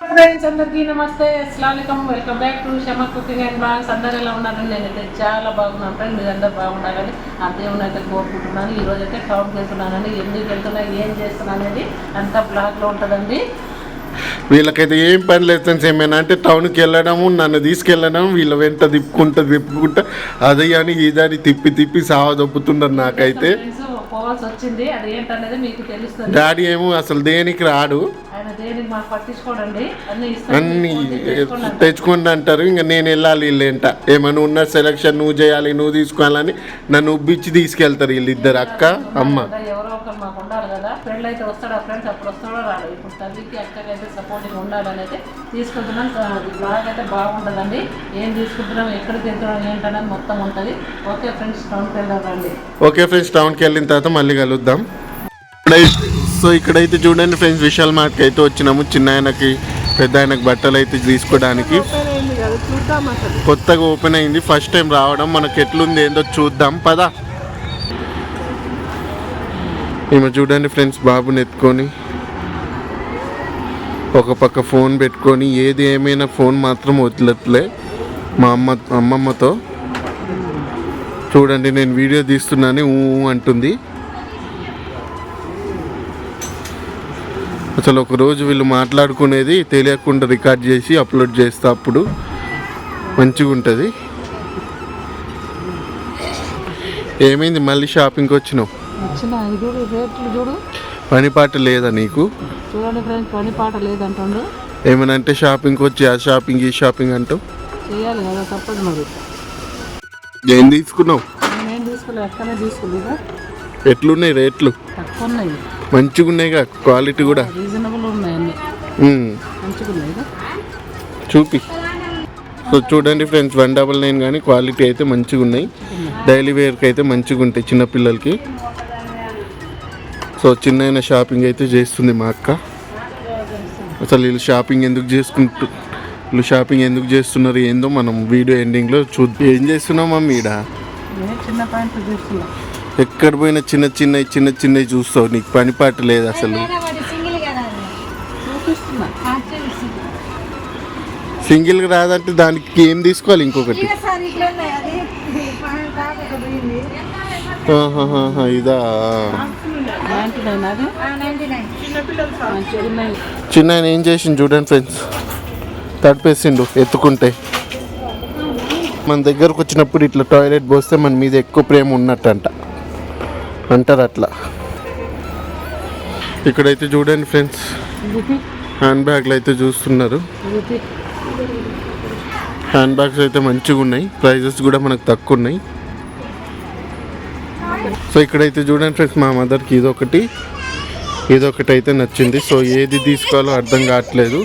Friends అందరికీ నమస్తే. అస్సలం welcome back to Shama cooking and blogs అందరు ఎలా ఉన్నారండి నేనైతే చాలా బాగున్నాను ఫ్రెండ్ మీరు అందరు బాగుండాలని ఆ దేవుని అయితే కోరుకుంటున్నాను. ఈ రోజు అయితే టౌన్కి వెళ్తున్నానండి ఎందుకు వెళ్తున్నా ఏం చేస్తున్నా అనేది అంతా బ్లాగ్లో ఉంటుందండి. వీళ్ళకైతే ఏం పని లేదు ఏమైనా అంటే టౌన్కి వెళ్ళడము నన్ను తీసుకెళ్ళడం వీళ్ళ వెంట తిప్పుకుంటా తిప్పుకుంటా అది అని ఇదని తిప్పి తిప్పి సావ దొప్పుతున్నారు నాకైతే పోవాల్సి వచ్చింది. అది ఏంటనేది మీకు తెలుస్తుంది. డాడీ ఏమో అసలు దేనికి రాడు. అన్ని తెచ్చుకోండి అంటారు. ఇంకా నేను వెళ్ళాలి వీళ్ళేంట. ఏమైనా ఉన్న సెలక్షన్ నువ్వు చేయాలి నువ్వు తీసుకోవాలని నన్ను ఉబ్బిచ్చి తీసుకెళ్తారు వీళ్ళిద్దరు అక్క అమ్మ ఎవరో ఒకరు మాకు ఉండాలి కదా. ఫ్రెండ్ అయితే వస్తాడా ఫ్రెండ్స్ అప్పుడు వస్తాడో రాడు. ఇప్పుడు తల్లికి అక్కకి అయితే సపోర్టింగ్ ఉండాలని అయితే తీసుకుంటున్నాం. బ్లాగ్ అయితే బాగుంటుందండి. ఏం తీసుకుంటున్నాం ఎక్కడికి వెళ్తున్నాం ఏంటనేది మొత్తం ఉంటుంది. ఓకే ఫ్రెండ్స్ టౌన్కి వెళ్దాం రండి. ఓకే ఫ్రెండ్స్ టౌన్కి వెళ్ళిన తర్వాత మళ్ళీ కలుద్దాం. సో ఇక్కడైతే చూడండి ఫ్రెండ్స్ విశాల్ మార్ట్కి అయితే వచ్చినాము. చిన్న ఆయనకి పెద్ద ఆయనకి బట్టలు అయితే తీసుకోవడానికి కొత్తగా ఓపెన్ అయింది. ఫస్ట్ టైం రావడం. మనకి ఎట్లుంది ఏందో చూద్దాం. పదా. ఈమె చూడండి ఫ్రెండ్స్ బాబుని ఎత్తుకొని ఒక పక్క ఫోన్ పెట్టుకొని ఏది ఏమైనా ఫోన్ మాత్రం వదిలట్లే. మా అమ్మ అమ్మమ్మతో. చూడండి నేను వీడియో తీస్తున్నాను ఊ అంటుంది. అసలు ఒక రోజు వీళ్ళు మాట్లాడుకునేది తెలియకుండా రికార్డ్ చేసి అప్లోడ్ చేస్తా అప్పుడు మంచిగా ఉంటుంది. ఏమైంది? మళ్ళీ షాపింగ్కి వచ్చినావు? పని పాట లేదా నీకు? చూడండి ఫ్రెండ్స్ పని పాట లేదంటుండు. ఏమైనా అంటే షాపింగ్కి వచ్చి ఆ షాపింగ్ ఈ షాపింగ్ అంటావు? చేయాలి కదా తప్పదు మరి. ఏం తీసుకున్నావు? నేను తీసుకోలేదు ఎక్కడనే తీసుకోలేదా ఎట్లున్నాయి రేట్లు? తక్కువ ఉన్నాయి. మంచిగా ఉన్నాయిగా క్వాలిటీ కూడా. రీజనబుల్ చూపి. సో చూడండి ఫ్రెండ్స్ వన్ డబల్ నైన్ కానీ క్వాలిటీ అయితే మంచిగా ఉన్నాయి డైలీ వేర్కి అయితే మంచిగా ఉంటాయి చిన్నపిల్లలకి సో చిన్న షాపింగ్ అయితే చేస్తుంది మా అక్క. అసలు వీళ్ళు షాపింగ్ ఎందుకు చేసుకుంటూ వీళ్ళు షాపింగ్ ఎందుకు చేస్తున్నారు ఏందో మనం వీడియో ఎండింగ్లో చూ ఏం చేస్తున్నావు మమ్మీ ఈడ? ఎక్కడ పోయినా చిన్న చిన్న చిన్న చిన్నవి చూస్తావు. నీకు పని పాట లేదు అసలు. సింగిల్ రాదంటే దానికి ఏం తీసుకోవాలి ఇంకొకటి? ఇదా? చిన్న ఆయన ఏం చేసిండు చూడండి ఫ్రెండ్స్. తడిపేసిండు ఎత్తుకుంటే. మన దగ్గరకు వచ్చినప్పుడు ఇట్లా టాయిలెట్ పోస్తే మన మీద ఎక్కువ ప్రేమ ఉన్నట్టంట. అంటారు అట్లా ఇక్కడైతే చూడండి ఫ్రెండ్స్. హ్యాండ్ బ్యాగ్లు అయితే చూస్తున్నారు. హ్యాండ్ బ్యాగ్స్ అయితే మంచిగా ఉన్నాయి. ప్రైజెస్ కూడా మనకు తక్కువ ఉన్నాయి. సో ఇక్కడైతే చూడండి ఫ్రెండ్స్ మా మదర్కి ఇదొకటి. ఇదొకటి అయితే నచ్చింది. సో ఏది తీసుకోవాలో అర్థం కావట్లేదు.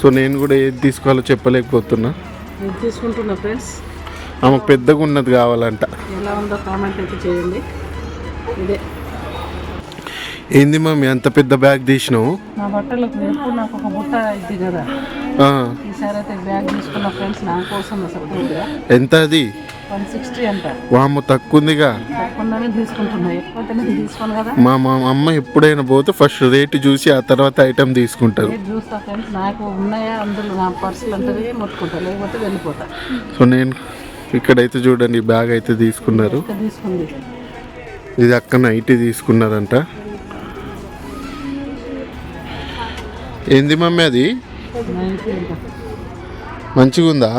సో నేను కూడా ఏది తీసుకోవాలో చెప్పలేకపోతున్నా. తీసుకుంటున్నా ఫ్రెండ్స్. ఆమెకు పెద్దగా ఉన్నది కావాలంట. ఎలా ఉందో కామెంట్ అయితే చేయండి. ఇదే. ఏంది మమ్మీ అంత పెద్ద బ్యాగ్ తీసినావు? నా బట్టలకు ఎప్పుడు నాకు ఒక బుట్ట ఇది కదా. ఈసారి అయితే బ్యాగ్ తీసుకున్న ఫ్రెండ్స్ నా కోసం సపరేట్గా ఎంత అది? వన్ సిక్స్టీ అంట. వామ్మ తక్కువ ఉందిగా తక్కువనే తీసుకుంటున్నా. ఎక్కువ తీసుకోను కదా. మా మా అమ్మ ఎప్పుడైనా పోతే ఫస్ట్ రేట్ చూసి ఆ తర్వాత ఐటెం తీసుకుంటారు. చూస్తా ఫ్రెండ్స్ నాకు ఉన్నాయా అందులో నా పర్సులు మొత్తుకుంటా లేకపోతే వెళ్ళిపోతా. సో నేను ఇక్కడైతే చూడండి బ్యాగ్ అయితే తీసుకున్నారు. తీసుకుంది. ఇది అక్కడ నైట్ తీసుకున్నారంట. ఏంది మమ్మీ అది? మంచిగా ఉందా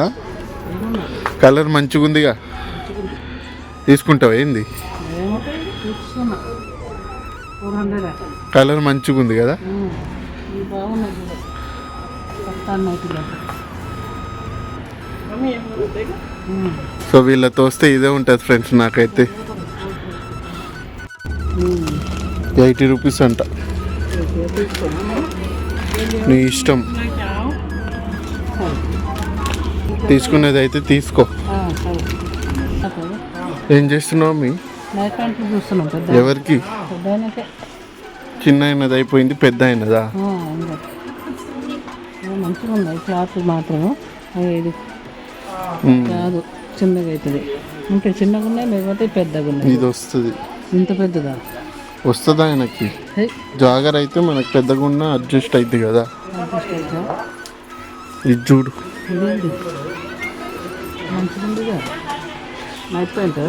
కలర్ మంచిగా ఉందిగా తీసుకుంటావా ఏంది? కలర్ మంచిగా ఉంది కదా? సో వీళ్ళతో వస్తే ఇదే ఉంటుంది ఫ్రెండ్స్ నాకైతే. ఎయిటీ రూపీస్ అంట. నీ ఇష్టం. తీసుకునేది అయితే తీసుకో. ఏం చేస్తున్నావు మీ ఎవరికి? చిన్న అయినది అయిపోయింది పెద్ద అయినదా మంచిగా ఉన్నాయి క్లాత్ మాత్రము అవి ఇది కాదు చిన్నగా అవుతుంది. ఇంకా చిన్నగా ఉన్నాయి లేకపోతే పెద్దగా ఉన్నాయి ఇది వస్తుంది. ఇంత పెద్దదా? వస్తుందా ఆయనకి? జాగర్ అయితే మనకు పెద్దగా ఉన్న అడ్జస్ట్ అయింది కదా. ఇది చూడు. Night paint?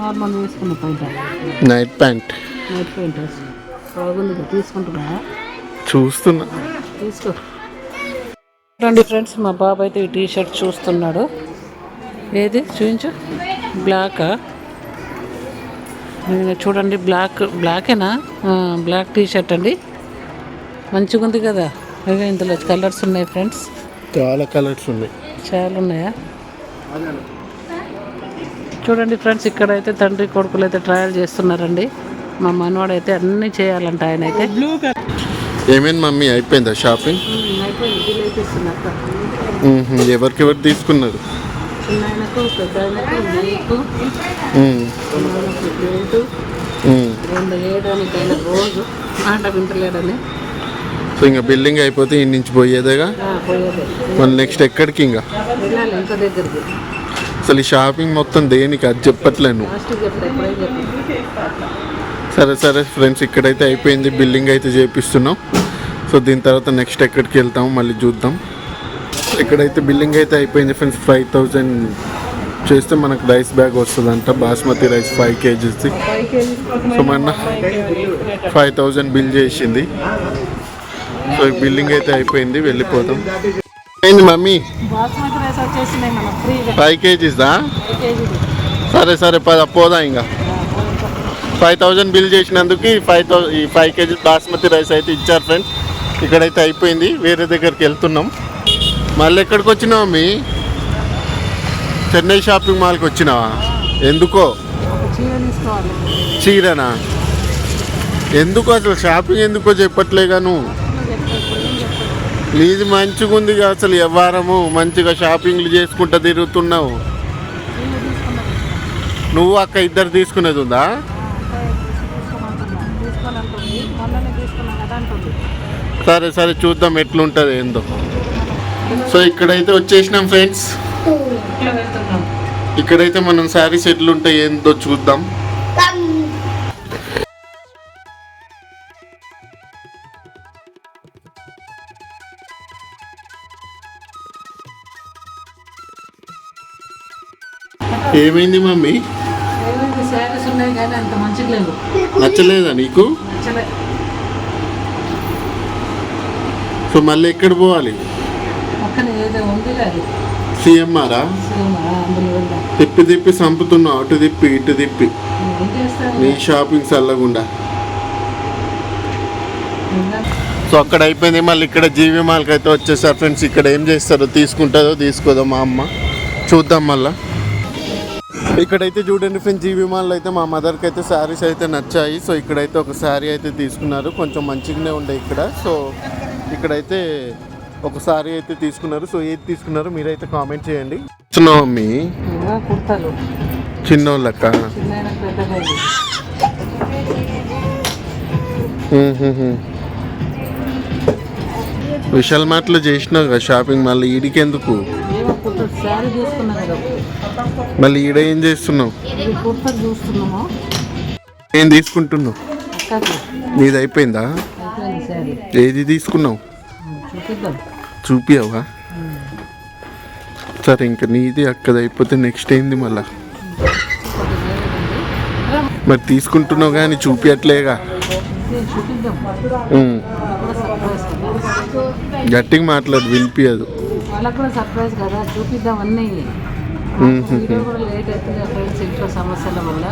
నార్మల్ వేసుకున్న paint? Night pant. Night paint? బాగుంది తీసుకుంటున్నా? చూస్తున్నా. తీసుకో. రండి ఫ్రెండ్స్ మా బాబు అయితే ఈ టీ షర్ట్ చూస్తున్నాడు. ఏది చూపించు బ్లాకా? చూడండి బ్లాక్ బ్లాకేనా బ్లాక్ టీ షర్ట్ అండి. మంచిగా ఉంది కదా? ఇక ఇందులో కలర్స్ ఉన్నాయి ఫ్రెండ్స్ చాలా కలర్స్ ఉన్నాయి. చాలా ఉన్నాయా? చూడండి ఫ్రెండ్స్ ఇక్కడైతే తండ్రి కొడుకులు అయితే ట్రయల్ చేస్తున్నారండి. మా మనవాడు అయితే అన్నీ చేయాలంట ఆయన అయితే ఏమేమి మమ్మీ అయిపోయిందా షాపింగ్ అయిపోయింది బిల్ మ్మ్హ. ఎవరికెవరు తీసుకున్నారు? నీకు. రెండు రోజు మాట వింటలేడని. సో ఇంకా బిల్డింగ్ అయిపోతే ఈ నుంచి పోయేదేగా? మళ్ళీ నెక్స్ట్ ఎక్కడికి ఇంకా? అసలు ఈ షాపింగ్ మొత్తం దేనికి? అది చెప్పట్లేను సరే సరే ఫ్రెండ్స్ ఇక్కడైతే అయిపోయింది. బిల్డింగ్ అయితే చేపిస్తున్నాం. సో దీని తర్వాత నెక్స్ట్ ఎక్కడికి వెళ్తాము మళ్ళీ చూద్దాం. ఇక్కడైతే బిల్డింగ్ అయితే అయిపోయింది ఫ్రెండ్స్. ఫైవ్ థౌజండ్ చేస్తే మనకు రైస్ బ్యాగ్ వస్తుందంట. బాస్మతి రైస్ ఫైవ్ కేజీస్ది సో మన ఫైవ్ థౌజండ్ బిల్ చేసింది. సో ఈ బిల్డింగ్ అయితే అయిపోయింది. వెళ్ళిపోతాం ఏంది మమ్మీ? ఫైవ్ కేజీస్దా సరే సరే పద పోదా ఇంకా ఫైవ్ థౌజండ్ బిల్ చేసినందుకు ఫైవ్ థౌ ఈ ఫైవ్ కేజీ బాస్మతి రైస్ అయితే ఇచ్చారు ఫ్రెండ్స్. ఇక్కడైతే అయిపోయింది. వేరే దగ్గరికి వెళ్తున్నాం. మళ్ళీ ఎక్కడికి వచ్చినావా మీ చెన్నై షాపింగ్ మాల్కి వచ్చినావా? ఎందుకో? చీరనా? ఎందుకు అసలు షాపింగ్ ఎందుకో చెప్పట్లేగా నువ్వు నీది మంచిగా ఉంది అసలు వ్యవహారము. మంచిగా షాపింగ్లు చేసుకుంటా తిరుగుతున్నావు. నువ్వు అక్క ఇద్దరు తీసుకునేది ఉందా? సరే సరే చూద్దాం ఎట్లుంటుంది ఏందో. సో ఇక్కడైతే వచ్చేసినాం ఫ్రెండ్స్. ఇక్కడైతే మనం శారీస్ ఎట్లుంటాయి ఏందో చూద్దాం. ఏమైంది మమ్మీ? నచ్చలేదా నీకు? సో మళ్ళీ ఎక్కడ పోవాలి పక్కన ఏదో ఉంది అది సిఎంఆరా తిప్పి తిప్పి చంపుతున్నావు అటు తిప్పి ఇటు తిప్పి. నీ షాపింగ్ చల్లకుండా సో అక్కడ అయిపోయింది మళ్ళీ ఇక్కడ జీవి మాల్కి అయితే వచ్చేసారు ఫ్రెండ్స్. ఇక్కడ ఏం చేస్తారో తీసుకుంటుందో తీసుకోదో మా అమ్మ. చూద్దాం మళ్ళా. ఇక్కడైతే చూడండి ఫ్రెండ్స్ జీవి మాల్లో అయితే మా మదర్కి అయితే శారీస్ అయితే నచ్చాయి. సో ఇక్కడైతే ఒక శారీ అయితే తీసుకున్నారు. కొంచెం మంచిగానే ఉండే ఇక్కడ. సో ఇక్కడైతే ఒక శారీ అయితే తీసుకున్నారు. సో ఏది తీసుకున్నారో మీరైతే కామెంట్ చేయండి. ఇంకా కుర్తాలు. చిన్నోళ్ళక్క. విశాల్ మార్ట్లో చేసినావు కదా షాపింగ్ మళ్ళీ ఈడికి ఎందుకు ఏమో కుర్తా శారీ తీసుకున్నా కదా. మళ్ళీ ఈడ ఏం చేస్తున్నావు? ఏం తీసుకుంటున్నావు? నీది అయిపోయిందా ఏది తీసుకున్నావు? చూపిద్దాం. చూపియావా? సరే ఇంకా నీది అక్కది అయిపోతే నెక్స్ట్ ఏంది మళ్ళా? మరి తీసుకుంటున్నావు కానీ కదా గట్టిగా మాట్లాడు వినిపించదు సమస్యల వల్ల.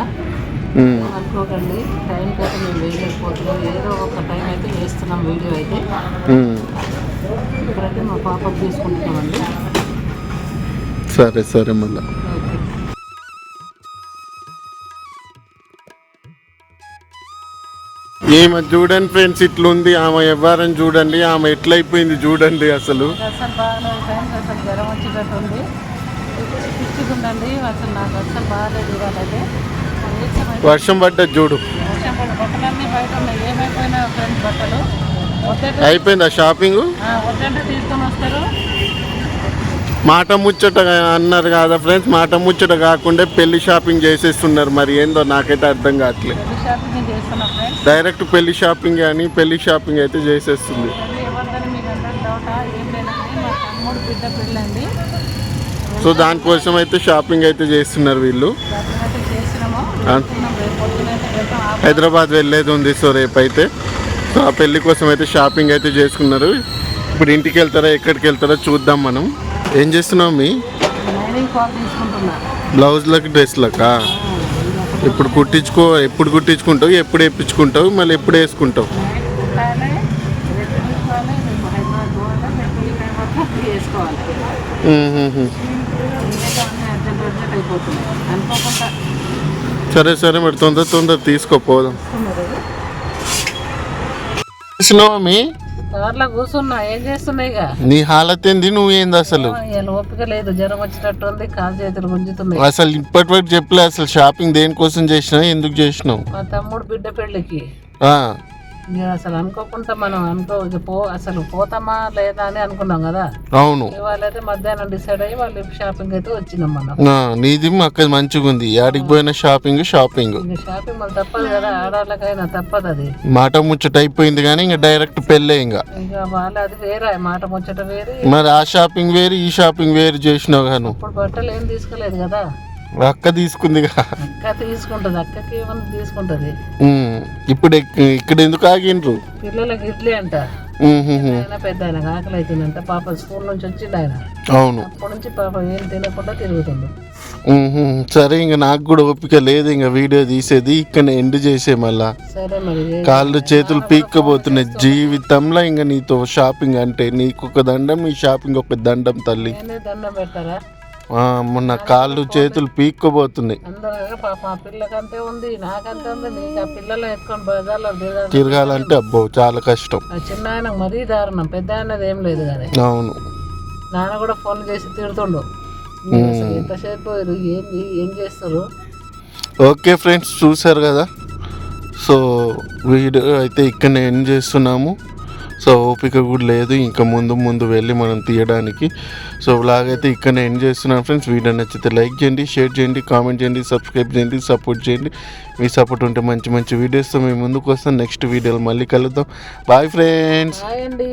అనుకోకండి అయితే మేము వేయలేకపోతున్నాం ఏదో ఒక టైం అయితే వేస్తున్నాం వీడియో అయితే. ఇప్పుడైతే మా సరే సరే మళ్ళా. ఏమో చూడండి ఫ్రెండ్స్ ఇట్లుంది. ఆమె వ్యవహారం చూడండి. ఆమె ఎట్లయిపోయింది చూడండి అసలు. అసలు బాగాలేదు ఫ్రెండ్స్ అసలు జ్వరం వచ్చేటట్టు ఉంది పిచ్చిగా ఉందండి అసలు నాకు అసలు బాగాలేదు ఇవాళైతే. నీరసం వర్షం పడ్డది చూడు. వర్షం పడి బట్టలన్నీ బయట ఉన్నాయి. ఏమైపోయినా ఫ్రెండ్స్ బట్టలు? అయిపోయిందా షాపింగ్? మాట ముచ్చట అన్నారు కదా ఫ్రెండ్స్ మాట ముచ్చట కాకుండా పెళ్ళి షాపింగ్ చేసేస్తున్నారు. మరి ఏందో నాకైతే అర్థం కావట్లేదు డైరెక్ట్ పెళ్ళి షాపింగ్ అని పెళ్ళి షాపింగ్ అయితే చేసేస్తుంది. సో దానికోసం అయితే షాపింగ్ అయితే చేస్తున్నారు వీళ్ళు. హైదరాబాద్ వెళ్ళేది ఉంది సో రేపు అయితే సో ఆ పెళ్ళి కోసం అయితే షాపింగ్ అయితే చేసుకున్నారు. ఇప్పుడు ఇంటికి వెళ్తారా ఎక్కడికి వెళ్తారో చూద్దాం మనం. ఏం చేస్తున్నావు మీ? బ్లౌజ్లకు డ్రెస్లకా? ఇప్పుడు కుట్టించుకో ఎప్పుడు కుట్టించుకుంటావు ఎప్పుడు వేయించుకుంటావు మళ్ళీ ఎప్పుడు వేసుకుంటావు? సరే సరే మరి తొందర తొందర తీసుకోపోదాం వస్తున్నారు చేసినావా మీ? కార్లో కూర్చున్నా. ఏం చేస్తున్నాయి ఇక? నీ హాలత్ ఏంది? నువ్వేంది అసలు? ఇలా ఓపిక లేదు. జ్వరం వచ్చినట్టు ఉంది కాలు చేతులు గుంజుతున్నాయి. అసలు ఇప్పటి వరకు చెప్పలే అసలు షాపింగ్ దేనికోసం చేసినావు? ఎందుకు చేసినావు? మా తమ్ముడు బిడ్డ పెళ్ళికి. ఆ, అసలు అనుకోకుండా మనం అనుకో పో అసలు పోతామా లేదా అని అనుకున్నాం కదా? అవును. వాళ్ళైతే మధ్యాహ్నం డిసైడ్ అయ్యి వాళ్ళు షాపింగ్ అయితే వచ్చినాం మనం. నీది అక్కడ మంచిగా ఉంది. యాడికి పోయిన షాపింగ్ షాపింగ్ షాపింగ్ మళ్ళీ తప్పదు కదా ఆడవాళ్ళకైనా తప్పదు అది. మాట ముచ్చట అయిపోయింది కానీ ఇంకా డైరెక్ట్ పెళ్ళే ఇంకా. ఇక వాళ్ళు అది వేరే మాట ముచ్చట వేరే. మరి ఆ షాపింగ్ వేరు ఈ షాపింగ్ వేరు చేసినావు గాను. ఇప్పుడు బట్టలు ఏం తీసుకోలేదు కదా? అక్క తీసుకుందిగా. అక్క తీసుకుంటుంది అక్కకి ఏమన్నా తీసుకుంటుంది. ఇప్పుడు ఇక్కడ ఎందుకు ఆగిండ్రు? పిల్లలకి ఇడ్లీ అంట. పెద్ద ఆయన ఆకలి అవుతుందంట పాప స్కూల్ నుంచి వచ్చిండు ఆయన. అవును. అప్పటి నుంచి పాప ఏం తినకుండా తిరుగుతుండు. ఉహుహు. సరే ఇంకా నాకు కూడా ఓపిక లేదు ఇంకా వీడియో తీసేది ఇక్కడ ఎండ్ చేసే మళ్ళా. సరే మరి ఏ- కాళ్ళు చేతులు పీక్కపోతున్నాయి జీవితంలో ఇంకా నీతో షాపింగ్ అంటే నీకు ఒక దండం నీ షాపింగ్ ఒక దండం తల్లి. దండం పెడతారా? మొన్న కాళ్ళు చేతులు పీక్కపోతున్నాయి. పిల్లకంతే ఉంది ఉంది నీకు ఆ పిల్లలు ఎత్తుకొని బజార్లో తిరగాలంటే అబ్బో చాలా కష్టం. చిన్న ఆయన మరీ దారుణం. పెద్ద ఆయనది ఏం లేదు కానీ. అవును. నాన్న కూడా ఫోన్ చేసి తిడుతుండు. ఎంతసేపు ఏంది? ఏం చేస్తారు? ఓకే ఫ్రెండ్స్ చూసారు కదా? సో వీడియో అయితే ఇక్కడ ఎండ్ చేస్తున్నాము. సో ఓపిక కూడా లేదు. ఇంకా ముందు ముందు వెళ్ళి మనం తీయడానికి సో వ్లాగ్ అయితే ఇక్కడ ఎండ్ చేస్తున్నాను ఫ్రెండ్స్ వీడియో నచ్చితే లైక్ చేయండి షేర్ చేయండి కామెంట్ చేయండి సబ్స్క్రైబ్ చేయండి సపోర్ట్ చేయండి. మీ సపోర్ట్ ఉంటే మంచి మంచి వీడియోస్తో మేము ముందుకు వస్తాం నెక్స్ట్ వీడియోలు మళ్ళీ కలుద్దాం. బాయ్ ఫ్రెండ్స్ అండి.